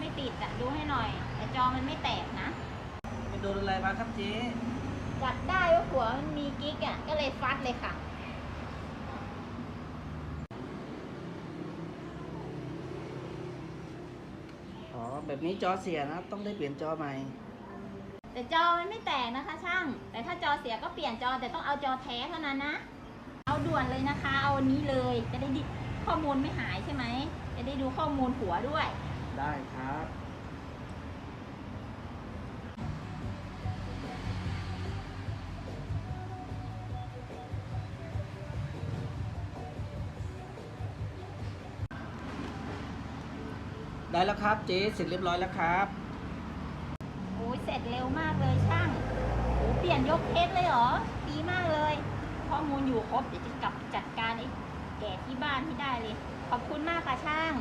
ไม่ติดอะดูให้หน่อย แต่จอมันไม่แตกนะไปโดนอะไรมาครับเจ๊จับได้ว่าหัวมันมีกิ๊กอะก็เลยฟัดเลยค่ะอ๋อแบบนี้จอเสียนะต้องได้เปลี่ยนจอใหม่ แต่จอมันไม่แตกนะคะ ช่าง แต่ถ้าจอเสียก็เปลี่ยนจอแต่ต้องเอาจอแท้เท่านั้นนะ เอาด่วนเลยนะคะ เอาวันนี้เลยจะได้ดิข้อมูลไม่หายใช่ไหมจะได้ดูข้อมูลหัวด้วย ได้ครับ ได้แล้วครับเจ๊เสร็จเรียบร้อยแล้วครับ โอ้ยเสร็จเร็วมากเลยช่างโอ้เปลี่ยนยกเคสเลยเหรอ ดีมากเลย ข้อมูลอยู่ครบ เดี๋ยวจะกลับจัดการไอ้แก่ที่บ้านให้ได้เลย ขอบคุณมากค่ะช่าง